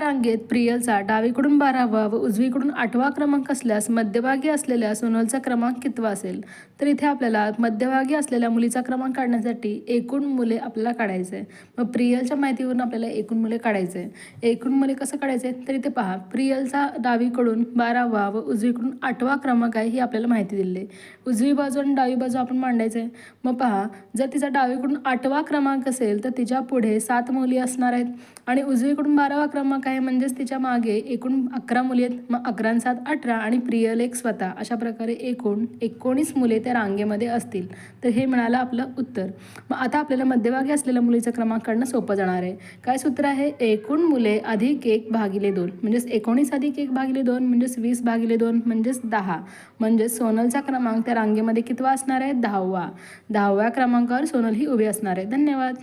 रांगेत प्रियलचा डावीकडून बारावा व उजवीकडून आठवा क्रमांक असल्यास मध्यभागी असलेल्या सोनलचा क्रमांक कितवा असेल? तर इथे आपल्याला मध्यभागी असलेल्या मुलीचा क्रमांक काढण्यासाठी एकूण मुले आपल्याला काढायचं आहे. मग प्रियलच्या माहितीवरून आपल्याला एकूण मुले काढायचं आहे. एकूण मुले कसं काढायचं आहे? तर इथे पहा प्रियलचा डावीकडून बारावा व उजवीकडून आठवा क्रमांक आहे ही आपल्याला माहिती दिलेली आहे. उजवी बाजू आणि डावी बाजू आपण मांडायचं आहे. मग पहा जर तिचा डावीकडून आठवा क्रमांक असेल तर तिच्या पुढे सात मुली असणार आहेत. आणि उजवीकडून बारावा क्रमांक आहे म्हणजेच तिच्यामागे एकूण अकरा मुली आहेत. मग अकरा सात अठरा आणि प्रियल एक स्वतः. अशा प्रकारे एकूण एकोणीस मुले त्या रांगेमध्ये असतील. तर हे मिळालं आपलं उत्तर. मग आता आपल्याला मध्यभागी असलेल्या मुलीचा क्रमांक काढणं सोपं जाणार आहे. काय सूत्र आहे? एकूण मुले अधिक एक भागिले दोन. म्हणजेच एकोणीस अधिक एक भागिले दोन म्हणजेच वीस भागिले दोन म्हणजेच दहा. म्हणजेच सोनलचा क्रमांक त्या रांगेमध्ये कितवा असणार आहे? दहावा. दहाव्या क्रमांकावर सोनल ही उभी असणार आहे. धन्यवाद.